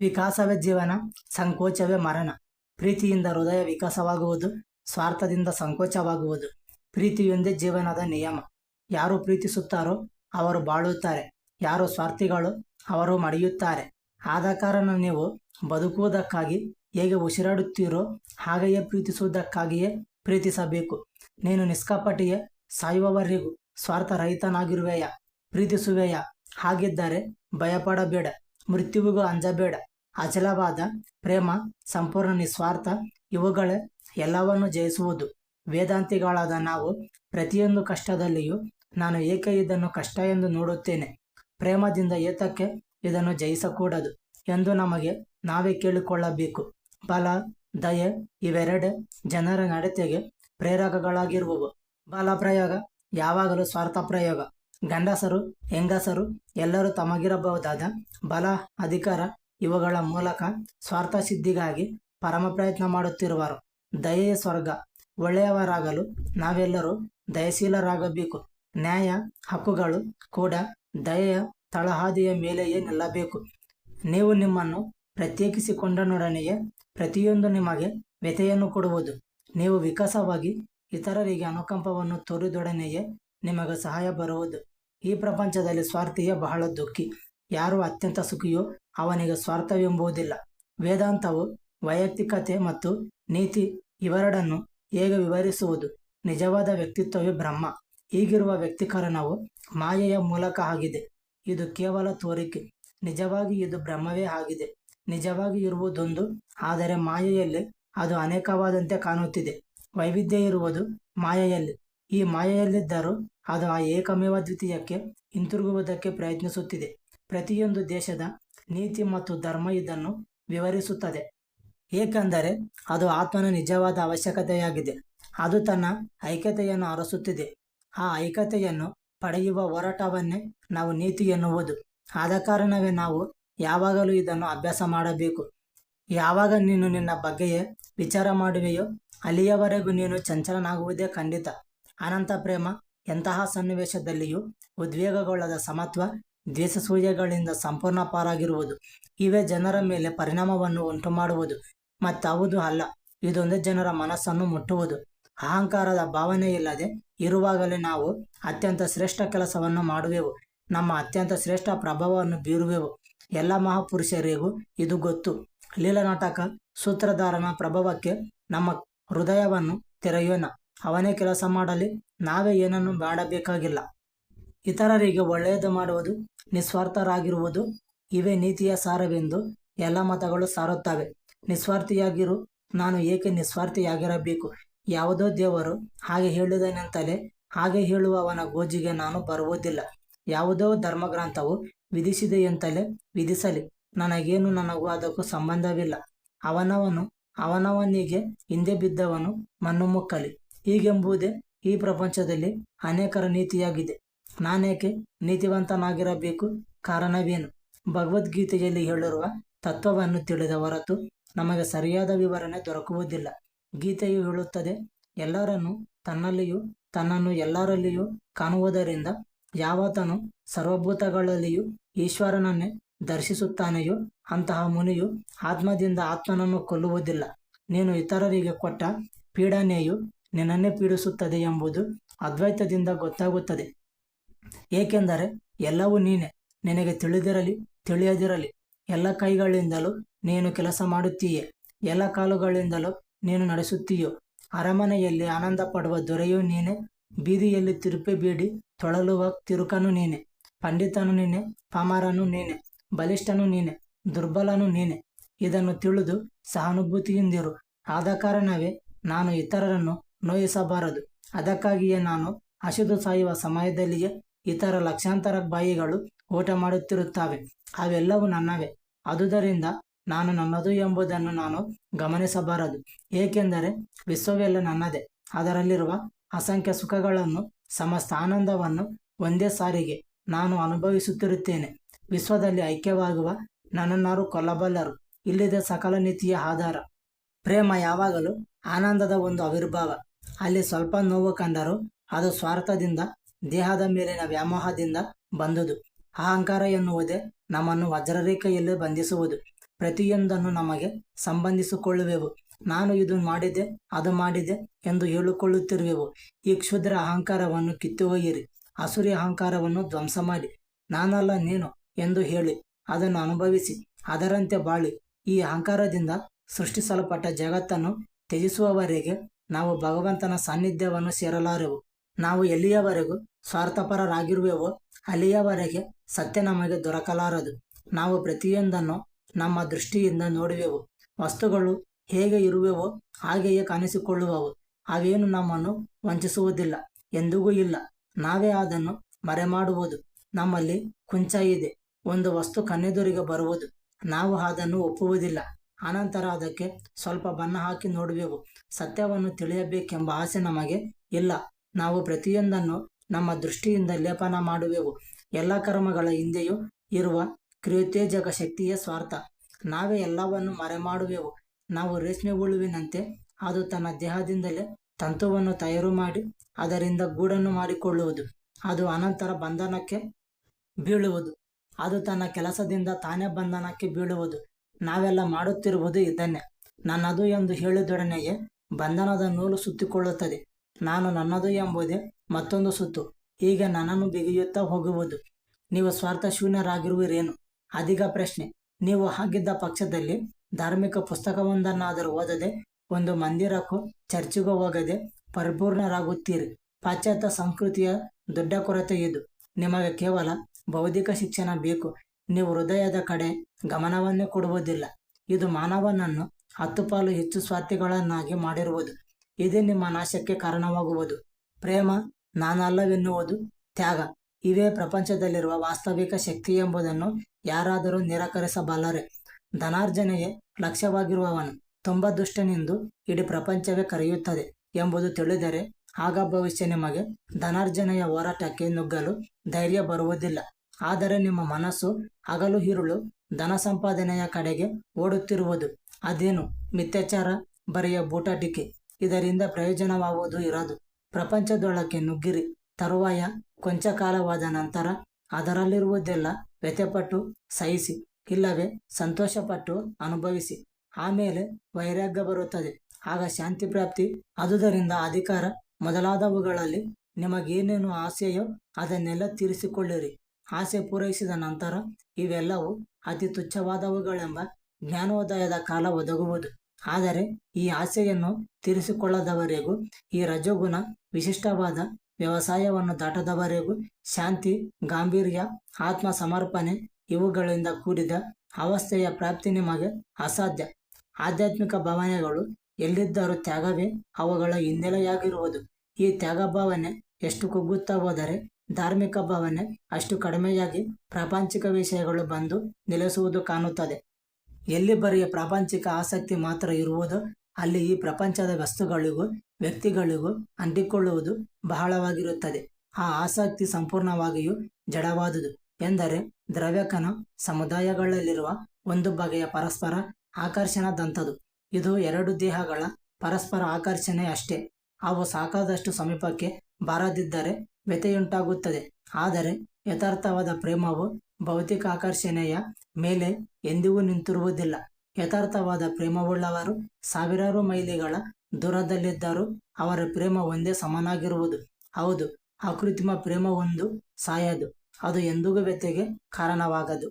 ವಿಕಾಸವೇ ಜೀವನ, ಸಂಕೋಚವೇ ಮರಣ. ಪ್ರೀತಿಯಿಂದ ಹೃದಯ ವಿಕಾಸವಾಗುವುದು, ಸ್ವಾರ್ಥದಿಂದ ಸಂಕೋಚವಾಗುವುದು. ಪ್ರೀತಿಯೊಂದೇ ಜೀವನದ ನಿಯಮ. ಯಾರು ಪ್ರೀತಿಸುತ್ತಾರೋ ಅವರು ಬಾಳುತ್ತಾರೆ. ಯಾರು ಸ್ವಾರ್ಥಿಗಳು ಅವರು ಮಡಿಯುತ್ತಾರೆ. ಆದ ಕಾರಣ ನೀವು ಬದುಕುವುದಕ್ಕಾಗಿ ಹೇಗೆ ಉಸಿರಾಡುತ್ತೀರೋ ಹಾಗೆಯೇ ಪ್ರೀತಿಸುವುದಕ್ಕಾಗಿಯೇ ಪ್ರೀತಿಸಬೇಕು. ನೀನು ನಿಷ್ಕಪಟಿಯೇ ಸಾಯುವವರೆಗೂ ಸ್ವಾರ್ಥರಹಿತನಾಗಿರುವೆಯ? ಪ್ರೀತಿಸುವೆಯ? ಹಾಗಿದ್ದರೆ ಭಯಪಡಬೇಡ, ಮೃತ್ಯುವಿಗೂ ಅಂಜಬೇಡ. ಅಚಲವಾದ ಪ್ರೇಮ, ಸಂಪೂರ್ಣ ನಿಸ್ವಾರ್ಥ ಇವುಗಳೇ ಎಲ್ಲವನ್ನು ಜಯಿಸುವುದು. ವೇದಾಂತಿಗಳಾದ ನಾವು ಪ್ರತಿಯೊಂದು ಕಷ್ಟದಲ್ಲಿಯೂ ನಾನು ಏಕೆ ಇದನ್ನು ಕಷ್ಟ ಎಂದು ನೋಡುತ್ತೇನೆ? ಪ್ರೇಮದಿಂದ ಏತಕ್ಕೆ ಇದನ್ನು ಜಯಿಸಕೂಡದು ಎಂದು ನಮಗೆ ನಾವೇ ಕೇಳಿಕೊಳ್ಳಬೇಕು. ಬಲ, ದಯೆ ಇವೆರಡೇ ಜನರ ನಡತೆಗೆ ಪ್ರೇರಕಗಳಾಗಿರುವವು. ಬಲ ಪ್ರಯೋಗ ಯಾವಾಗಲೂ ಸ್ವಾರ್ಥ ಪ್ರಯೋಗ ಗಂಡಸರು, ಹೆಂಗಸರು ಎಲ್ಲರೂ ತಮಗಿರಬಹುದಾದ ಬಲ, ಅಧಿಕಾರ ಇವುಗಳ ಮೂಲಕ ಸ್ವಾರ್ಥ ಸಿದ್ಧಿಗಾಗಿ ಪರಮ ಪ್ರಯತ್ನ ಮಾಡುತ್ತಿರುವರು. ದಯೆಯ ಸ್ವರ್ಗ. ಒಳ್ಳೆಯವರಾಗಲು ನಾವೆಲ್ಲರೂ ದಯಶೀಲರಾಗಬೇಕು. ನ್ಯಾಯ, ಹಕ್ಕುಗಳು ಕೂಡ ದಯೆಯ ತಳಹಾದಿಯ ಮೇಲೆಯೇ ನಿಲ್ಲಬೇಕು. ನೀವು ನಿಮ್ಮನ್ನು ಪ್ರತ್ಯೇಕಿಸಿಕೊಂಡನೊಡನೆಯೇ ಪ್ರತಿಯೊಂದು ನಿಮಗೆ ವ್ಯಥೆಯನ್ನು ಕೊಡುವುದು. ನೀವು ವಿಕಾಸವಾಗಿ ಇತರರಿಗೆ ಅನುಕಂಪವನ್ನು ತೋರಿದೊಡನೆಯೇ ನಿಮಗೆ ಸಹಾಯ ಬರುವುದು. ಈ ಪ್ರಪಂಚದಲ್ಲಿ ಸ್ವಾರ್ಥಿಯೇ ಬಹಳ ದುಃಖಿ. ಯಾರು ಅತ್ಯಂತ ಸುಖಿಯೋ ಅವನಿಗೆ ಸ್ವಾರ್ಥವೆಂಬುವುದಿಲ್ಲ. ವೇದಾಂತವು ವೈಯಕ್ತಿಕತೆ ಮತ್ತು ನೀತಿ ಇವೆರಡನ್ನು ಹೇಗೆ ವಿವರಿಸುವುದು? ನಿಜವಾದ ವ್ಯಕ್ತಿತ್ವವೇ ಬ್ರಹ್ಮ. ಈಗಿರುವ ವ್ಯಕ್ತೀಕರಣವು ಮಾಯೆಯ ಮೂಲಕ ಆಗಿದೆ. ಇದು ಕೇವಲ ತೋರಿಕೆ. ನಿಜವಾಗಿ ಇದು ಬ್ರಹ್ಮವೇ ಆಗಿದೆ. ನಿಜವಾಗಿ ಇರುವುದೊಂದು, ಆದರೆ ಮಾಯೆಯಲ್ಲಿ ಅದು ಅನೇಕವಾದಂತೆ ಕಾಣುತ್ತಿದೆ. ವೈವಿಧ್ಯ ಇರುವುದು ಮಾಯೆಯಲ್ಲಿ. ಈ ಮಾಯೆಯಲ್ಲಿದ್ದರೂ ಅದು ಆ ಏಕಮೇವ ದ್ವಿತೀಯಕ್ಕೆ ಹಿಂತಿರುಗುವುದಕ್ಕೆ ಪ್ರಯತ್ನಿಸುತ್ತಿದೆ. ಪ್ರತಿಯೊಂದು ದೇಶದ ನೀತಿ ಮತ್ತು ಧರ್ಮ ಇದನ್ನು ವಿವರಿಸುತ್ತದೆ. ಏಕೆಂದರೆ ಅದು ಆತ್ಮನ ನಿಜವಾದ ಅವಶ್ಯಕತೆಯಾಗಿದೆ. ಅದು ತನ್ನ ಐಕ್ಯತೆಯನ್ನು ಅರಸುತ್ತಿದೆ. ಆ ಐಕ್ಯತೆಯನ್ನು ಪಡೆಯುವ ಹೋರಾಟವನ್ನೇ ನಾವು ನೀತಿ ಎನ್ನುವುದು. ಆದ ಕಾರಣವೇ ನಾವು ಯಾವಾಗಲೂ ಇದನ್ನು ಅಭ್ಯಾಸ ಮಾಡಬೇಕು. ಯಾವಾಗ ನೀನು ನಿನ್ನ ಬಗ್ಗೆಯೇ ವಿಚಾರ ಮಾಡುವೆಯೋ, ಅಲ್ಲಿಯವರೆಗೂ ನೀನು ಚಂಚಲನಾಗುವುದೇ ಖಂಡಿತ. ಅನಂತ ಪ್ರೇಮ ಎಂತಹ ಸನ್ನಿವೇಶದಲ್ಲಿಯೂ ಉದ್ವೇಗಗೊಳ್ಳದ ಸಮತ್ವ ದ್ವೇಷಸೂಯೆಗಳಿಂದ ಸಂಪೂರ್ಣ ಪಾರಾಗಿರುವುದು. ಇವೇ ಜನರ ಮೇಲೆ ಪರಿಣಾಮವನ್ನು ಉಂಟು ಮಾಡುವುದು ಮತ್ತವುದು ಅಲ್ಲ, ಇದೊಂದು ಜನರ ಮನಸ್ಸನ್ನು ಮುಟ್ಟುವುದು. ಅಹಂಕಾರದ ಭಾವನೆ ಇಲ್ಲದೆ ಇರುವಾಗಲೇ ನಾವು ಅತ್ಯಂತ ಶ್ರೇಷ್ಠ ಕೆಲಸವನ್ನು ಮಾಡುವೆವು. ನಮ್ಮ ಅತ್ಯಂತ ಶ್ರೇಷ್ಠ ಪ್ರಭಾವವನ್ನು ಬೀರುವೆವು. ಎಲ್ಲ ಮಹಾಪುರುಷರಿಗೂ ಇದು ಗೊತ್ತು. ಲೀಲನಾಟಕ ಸೂತ್ರಧಾರನ ಪ್ರಭಾವಕ್ಕೆ ನಮ್ಮ ಹೃದಯವನ್ನು ತೆರೆಯೋಣ. ಅವನೇ ಕೆಲಸ ಮಾಡಲಿ, ನಾವೇ ಏನನ್ನು ಮಾಡಬೇಕಾಗಿಲ್ಲ. ಇತರರಿಗೆ ಒಳ್ಳೆಯದು ಮಾಡುವುದು ನಿಸ್ವಾರ್ಥರಾಗಿರುವುದು ಇವೇ ನೀತಿಯ ಸಾರವೆಂದು ಎಲ್ಲ ಮತಗಳು ಸಾರುತ್ತವೆ. ನಿಸ್ವಾರ್ಥಿಯಾಗಿರು, ನಾನು ಏಕೆ ನಿಸ್ವಾರ್ಥಿಯಾಗಿರಬೇಕು? ಯಾವುದೋ ದೇವರು ಹಾಗೆ ಹೇಳಿದನೆಂತಲೇ, ಹಾಗೆ ಹೇಳುವವನ ಗೋಜಿಗೆ ನಾನು ಬರುವುದಿಲ್ಲ. ಯಾವುದೋ ಧರ್ಮಗ್ರಂಥವು ವಿಧಿಸಿದೆಯಂತಲೇ ವಿಧಿಸಲಿ. ನನಗೇನು ನನಗೂ ಅದಕ್ಕೂ ಸಂಬಂಧವಿಲ್ಲ. ಅವನವನು, ಅವನವನಿಗೆ ಹಿಂದೆ ಬಿದ್ದವನು ಮಣ್ಣು ಮುಕ್ಕಲಿ. ಹೀಗೆಂಬುದೇ ಈ ಪ್ರಪಂಚದಲ್ಲಿ ಅನೇಕರ ನೀತಿಯಾಗಿದೆ. ನಾನೇಕೆ ನೀತಿವಂತನಾಗಿರಬೇಕು? ಕಾರಣವೇನು? ಭಗವದ್ಗೀತೆಯಲ್ಲಿ ಹೇಳಿರುವ ತತ್ವವನ್ನು ತಿಳಿದ ಹೊರತು ನಮಗೆ ಸರಿಯಾದ ವಿವರಣೆ ದೊರಕುವುದಿಲ್ಲ. ಗೀತೆಯು ಹೇಳುತ್ತದೆ, ಎಲ್ಲರನ್ನು ತನ್ನಲ್ಲಿಯೂ ತನ್ನನ್ನು ಎಲ್ಲರಲ್ಲಿಯೂ ಕಾಣುವುದರಿಂದ ಯಾವತನು ಸರ್ವಭೂತಗಳಲ್ಲಿಯೂ ಈಶ್ವರನನ್ನೇ ದರ್ಶಿಸುತ್ತಾನೆಯೋ, ಅಂತಹ ಮುನಿಯು ಆತ್ಮದಿಂದ ಆತ್ಮನನ್ನು ಕೊಲ್ಲುವುದಿಲ್ಲ. ನೀನು ಇತರರಿಗೆ ಕೊಟ್ಟ ಪೀಡನೆಯು ನಿನ್ನನ್ನೇ ಪೀಡಿಸುತ್ತದೆ ಎಂಬುದು ಅದ್ವೈತದಿಂದ ಗೊತ್ತಾಗುತ್ತದೆ. ಏಕೆಂದರೆ ಎಲ್ಲವೂ ನೀನೆ. ನಿನಗೆ ತಿಳಿದಿರಲಿ, ತಿಳಿಯದಿರಲಿ. ಎಲ್ಲ ಕೈಗಳಿಂದಲೂ ನೀನು ಕೆಲಸ ಮಾಡುತ್ತೀಯೆ. ಎಲ್ಲ ಕಾಲುಗಳಿಂದಲೂ ನೀನು ನಡೆಸುತ್ತೀಯೋ. ಅರಮನೆಯಲ್ಲಿ ಆನಂದ ಪಡುವ ದೊರೆಯೂ ನೀನೆ. ಬೀದಿಯಲ್ಲಿ ತಿರುಪೆ ಬೀಡಿ ತೊಳಲುವ ತಿರುಕನು ನೀನೆ. ಪಂಡಿತನು ನೀನೆ, ಪಾಮರನು ನೀನೆ, ಬಲಿಷ್ಠನು ನೀನೆ, ದುರ್ಬಲನು ನೀನೆ. ಇದನ್ನು ತಿಳಿದು ಸಹಾನುಭೂತಿಯಿಂದಿರು. ಆದ ಕಾರಣವೇ ನಾನು ಇತರರನ್ನು ನೋಯಿಸಬಾರದು. ಅದಕ್ಕಾಗಿಯೇ ನಾನು ಹಸಿದು ಸಾಯುವ ಸಮಯದಲ್ಲಿಯೇ ಇತರ ಲಕ್ಷಾಂತರ ಬಾಯಿಗಳು ಊಟ ಮಾಡುತ್ತಿರುತ್ತವೆ. ಅವೆಲ್ಲವೂ ನನ್ನವೇ. ಅದುದರಿಂದ ನಾನು ನನ್ನದು ಎಂಬುದನ್ನು ನಾನು ಗಮನಿಸಬಾರದು. ಏಕೆಂದರೆ ವಿಶ್ವವೆಲ್ಲ ನನ್ನದೇ. ಅದರಲ್ಲಿರುವ ಅಸಂಖ್ಯ ಸುಖಗಳನ್ನು, ಸಮಸ್ತ ಆನಂದವನ್ನು ಒಂದೇ ಸಾರಿಗೆ ನಾನು ಅನುಭವಿಸುತ್ತಿರುತ್ತೇನೆ. ವಿಶ್ವದಲ್ಲಿ ಐಕ್ಯವಾಗುವ ನನ್ನನ್ನಾರು ಕೊಲ್ಲಬಲ್ಲರು. ಇಲ್ಲಿದೆ ಸಕಲ ನೀತಿಯ ಆಧಾರ. ಪ್ರೇಮ ಯಾವಾಗಲೂ ಆನಂದದ ಒಂದು ಆವಿರ್ಭಾವ ಅಲ್ಲಿ ಸ್ವಲ್ಪ ನೋವು ಕಂಡರೂ ಅದು ಸ್ವಾರ್ಥದಿಂದ ದೇಹದ ಮೇಲಿನ ವ್ಯಾಮೋಹದಿಂದ ಬಂದುದು. ಅಹಂಕಾರ ಎನ್ನುವುದೇ ನಮ್ಮನ್ನು ವಜ್ರರೇಖೆಯಲ್ಲಿ ಬಂಧಿಸುವುದು. ಪ್ರತಿಯೊಂದನ್ನು ನಮಗೆ ಸಂಬಂಧಿಸಿಕೊಳ್ಳುವೆವು. ನಾನು ಇದು ಮಾಡಿದೆ, ಅದು ಮಾಡಿದೆ ಎಂದು ಹೇಳಿಕೊಳ್ಳುತ್ತಿರುವೆವು. ಈ ಕ್ಷುದ್ರ ಅಹಂಕಾರವನ್ನು ಕಿತ್ತೊಯ್ಯಿರಿ ಅಸುರಿ ಅಹಂಕಾರವನ್ನು ಧ್ವಂಸ ಮಾಡಿ ನಾನಲ್ಲ ನೀನು ಎಂದು ಹೇಳಿ, ಅದನ್ನು ಅನುಭವಿಸಿ, ಅದರಂತೆ ಬಾಳಿ. ಈ ಅಹಂಕಾರದಿಂದ ಸೃಷ್ಟಿಸಲ್ಪಟ್ಟ ಜಗತ್ತನ್ನು ತ್ಯಜಿಸುವವರೆಗೆ ನಾವು ಭಗವಂತನ ಸಾನ್ನಿಧ್ಯವನ್ನು ಸೇರಲಾರೆವು. ನಾವು ಎಲ್ಲಿಯವರೆಗೂ ಸ್ವಾರ್ಥಪರರಾಗಿರುವೆವೋ ಅಲ್ಲಿಯವರೆಗೆ ಸತ್ಯ ನಮಗೆ ದೊರಕಲಾರದು. ನಾವು ಪ್ರತಿಯೊಂದನ್ನು ನಮ್ಮ ದೃಷ್ಟಿಯಿಂದ ನೋಡುವೆವು. ವಸ್ತುಗಳು ಹೇಗೆ ಇರುವೆವೋ ಹಾಗೆಯೇ ಕಾಣಿಸಿಕೊಳ್ಳುವವು. ಅವೇನು ನಮ್ಮನ್ನು ವಂಚಿಸುವುದಿಲ್ಲ, ಎಂದಿಗೂ ಇಲ್ಲ. ನಾವೇ ಅದನ್ನು ಮರೆಮಾಡುವುದು. ನಮ್ಮಲ್ಲಿ ಕುಂಚ ಇದೆ. ಒಂದು ವಸ್ತು ಕಣ್ಣೆದುರಿಗೆ ಬರುವುದು. ನಾವು ಅದನ್ನು ಒಪ್ಪುವುದಿಲ್ಲ. ಅನಂತರ ಅದಕ್ಕೆ ಸ್ವಲ್ಪ ಬಣ್ಣ ಹಾಕಿ ನೋಡುವೆವು. ಸತ್ಯವನ್ನು ತಿಳಿಯಬೇಕೆಂಬ ಆಸೆ ನಮಗೆ ಇಲ್ಲ. ನಾವು ಪ್ರತಿಯೊಂದನ್ನು ನಮ್ಮ ದೃಷ್ಟಿಯಿಂದ ಲೇಪನ ಮಾಡುವೆವು. ಎಲ್ಲ ಕರ್ಮಗಳ ಹಿಂದೆಯೂ ಇರುವ ಕ್ರಿಯೋತ್ತೇಜಕ ಶಕ್ತಿಯ ಸ್ವಾರ್ಥ. ನಾವೇ ಎಲ್ಲವನ್ನು ಮರೆಮಾಡುವೆವು. ನಾವು ರೇಷ್ಮೆ ಹುಳುವಿನಂತೆ ಅದು ತನ್ನ ದೇಹದಿಂದಲೇ ತಂತುವನ್ನು ತಯಾರು ಮಾಡಿ ಅದರಿಂದ ಗೂಡನ್ನು ಮಾಡಿಕೊಳ್ಳುವುದು. ಅದು ಅನಂತರ ಬಂಧನಕ್ಕೆ ಬೀಳುವುದು. ಅದು ತನ್ನ ಕೆಲಸದಿಂದ ತಾನೇ ಬಂಧನಕ್ಕೆ ಬೀಳುವುದು. ನಾವೆಲ್ಲ ಮಾಡುತ್ತಿರುವುದು ಇದನ್ನೇ. ನನ್ನದು ಎಂದು ಹೇಳಿದೊಡನೆಯೇ ಬಂಧನದ ನೂಲು ಸುತ್ತಿಕೊಳ್ಳುತ್ತದೆ. ನಾನು ನನ್ನದು ಎಂಬುದೇ ಮತ್ತೊಂದು ಸುತ್ತು. ಈಗ ನನ್ನನ್ನು ಬಿಗಿಯುತ್ತಾ ಹೋಗುವುದು. ನೀವು ಸ್ವಾರ್ಥ ಶೂನ್ಯರಾಗಿರುವಿರೇನು ಅಧಿಕ ಪ್ರಶ್ನೆ. ನೀವು ಹಾಗಿದ್ದ ಪಕ್ಷದಲ್ಲಿ ಧಾರ್ಮಿಕ ಪುಸ್ತಕವೊಂದನ್ನಾದರೂ ಓದದೆ ಒಂದು ಮಂದಿರಕ್ಕೂ ಚರ್ಚಿಗೂ ಹೋಗದೆ ಪರಿಪೂರ್ಣರಾಗುತ್ತೀರಿ. ಪಾಶ್ಚಾತ್ಯ ಸಂಸ್ಕೃತಿಯ ದೊಡ್ಡ ಕೊರತೆ ಇದು. ನಿಮಗೆ ಕೇವಲ ಬೌದ್ಧಿಕ ಶಿಕ್ಷಣ ಬೇಕು. ನೀವು ಹೃದಯದ ಕಡೆ ಗಮನವನ್ನೇ ಕೊಡುವುದಿಲ್ಲ. ಇದು ಮಾನವನನ್ನು ಹತ್ತು ಪಾಲು ಹೆಚ್ಚು ಸ್ವಾರ್ಥಿಗಳನ್ನಾಗಿ ಮಾಡಿರುವುದು. ಇದೇ ನಿಮ್ಮ ನಾಶಕ್ಕೆ ಕಾರಣವಾಗುವುದು. ಪ್ರೇಮ, ನಾನಲ್ಲವೆನ್ನುವುದು ತ್ಯಾಗ. ಇವೇ ಪ್ರಪಂಚದಲ್ಲಿರುವ ವಾಸ್ತವಿಕ ಶಕ್ತಿ ಎಂಬುದನ್ನು ಯಾರಾದರೂ ನಿರಾಕರಿಸಬಲ್ಲರೆ. ಧನಾರ್ಜನೆಯೇ ಲಕ್ಷ್ಯವಾಗಿರುವವನು ತುಂಬ ದುಷ್ಟನೆಂದು ಇಡೀ ಪ್ರಪಂಚವೇ ಕರೆಯುತ್ತದೆ ಎಂಬುದು ತಿಳಿದರೆ ಆಗ ಭವಿಷ್ಯ ನಿಮಗೆ ಧನಾರ್ಜನೆಯ ಹೋರಾಟಕ್ಕೆ ನುಗ್ಗಲು ಧೈರ್ಯ ಬರುವುದಿಲ್ಲ. ಆದರೆ ನಿಮ್ಮ ಮನಸ್ಸು ಹಗಲು ಹಿರುಳು ಧನ ಸಂಪಾದನೆಯ ಕಡೆಗೆ ಓಡುತ್ತಿರುವುದು. ಅದೇನು ಮಿಥ್ಯಾಚಾರ ಬರೆಯ ಬೂಟಾಟಿಕೆ. ಇದರಿಂದ ಪ್ರಯೋಜನವಾಗುವುದು ಇರದು. ಪ್ರಪಂಚದೊಳಕ್ಕೆ ನುಗ್ಗಿರಿ. ತರುವಾಯ ಕೊಂಚ ಕಾಲವಾದ ನಂತರ ಅದರಲ್ಲಿರುವುದೆಲ್ಲ ವ್ಯಥೆಪಟ್ಟು ಸಹಿಸಿ, ಇಲ್ಲವೇ ಸಂತೋಷಪಟ್ಟು ಅನುಭವಿಸಿ. ಆಮೇಲೆ ವೈರಾಗ್ಯ ಬರುತ್ತದೆ. ಆಗ ಶಾಂತಿ ಪ್ರಾಪ್ತಿ ಅದುದರಿಂದ ಅಧಿಕಾರ ಮೊದಲಾದವುಗಳಲ್ಲಿ ನಿಮಗೇನೇನು ಆಸೆಯೋ ಅದನ್ನೆಲ್ಲ ತೀರಿಸಿಕೊಳ್ಳಿರಿ. ಆಸೆ ಪೂರೈಸಿದ ನಂತರ ಇವೆಲ್ಲವೂ ಅತಿ ತುಚ್ಛವಾದವುಗಳೆಂಬ ಜ್ಞಾನೋದಯದ ಕಾಲ ಒದಗುವುದು. ಆದರೆ ಈ ಆಸೆಯನ್ನು ತೀರಿಸಿಕೊಳ್ಳದವರೆಗೂ, ಈ ರಜೋಗುಣ ವಿಶಿಷ್ಟವಾದ ವ್ಯವಸಾಯವನ್ನು ದಾಟದವರೆಗೂ ಶಾಂತಿ, ಗಾಂಭೀರ್ಯ ಆತ್ಮ ಸಮರ್ಪಣೆ ಇವುಗಳಿಂದ ಕೂಡಿದ ಅವಸ್ಥೆಯ ಪ್ರಾಪ್ತಿ ನಿಮಗೆ ಅಸಾಧ್ಯ. ಆಧ್ಯಾತ್ಮಿಕ ಭಾವನೆಗಳು ಎಲ್ಲಿದ್ದರೂ ತ್ಯಾಗವೇ ಅವುಗಳ ಹಿನ್ನೆಲೆಯಾಗಿರುವುದು. ಈ ತ್ಯಾಗ ಭಾವನೆ ಎಷ್ಟು ಕುಗ್ಗುತ್ತಾ ಹೋದರೆ ಧಾರ್ಮಿಕ ಭಾವನೆ ಅಷ್ಟು ಕಡಿಮೆಯಾಗಿ ಪ್ರಾಪಂಚಿಕ ವಿಷಯಗಳು ಬಂದು ನೆಲೆಸುವುದು ಕಾಣುತ್ತದೆ. ಎಲ್ಲಿ ಬರೆಯ ಪ್ರಾಪಂಚಿಕ ಆಸಕ್ತಿ ಮಾತ್ರ ಇರುವುದು ಅಲ್ಲಿ ಈ ಪ್ರಪಂಚದ ವಸ್ತುಗಳಿಗೂ ವ್ಯಕ್ತಿಗಳಿಗೂ ಅಂಟಿಕೊಳ್ಳುವುದು ಬಹಳವಾಗಿರುತ್ತದೆ. ಆ ಆಸಕ್ತಿ ಸಂಪೂರ್ಣವಾಗಿಯೂ ಜಡವಾದುದು. ಎಂದರೆ ದ್ರವ್ಯಕನ ಸಮುದಾಯಗಳಲ್ಲಿರುವ ಒಂದು ಬಗೆಯ ಪರಸ್ಪರ ಆಕರ್ಷಣದಂಥದು. ಇದು ಎರಡು ದೇಹಗಳ ಪರಸ್ಪರ ಆಕರ್ಷಣೆ ಅಷ್ಟೇ. ಅವು ಸಾಕಾದಷ್ಟು ಸಮೀಪಕ್ಕೆ ಬಾರದಿದ್ದರೆ ವ್ಯತೆಯುಂಟಾಗುತ್ತದೆ ಆದರೆ ಯಥಾರ್ಥವಾದ ಪ್ರೇಮವು ಭೌತಿಕ ಆಕರ್ಷಣೆಯ ಮೇಲೆ ಎಂದಿಗೂ ನಿಂತಿರುವುದಿಲ್ಲ. ಯಥಾರ್ಥವಾದ ಪ್ರೇಮವುಳ್ಳವರು ಸಾವಿರಾರು ಮೈಲಿಗಳ ದೂರದಲ್ಲಿದ್ದರೂ ಅವರ ಪ್ರೇಮ ಒಂದೇ ಸಮನಾಗಿರುವುದು. ಹೌದು, ಅಕೃತ್ರಿಮ ಒಂದು ಸಾಯದು. ಅದು ಎಂದಿಗೂ ವ್ಯಥೆಗೆ ಕಾರಣವಾಗದು.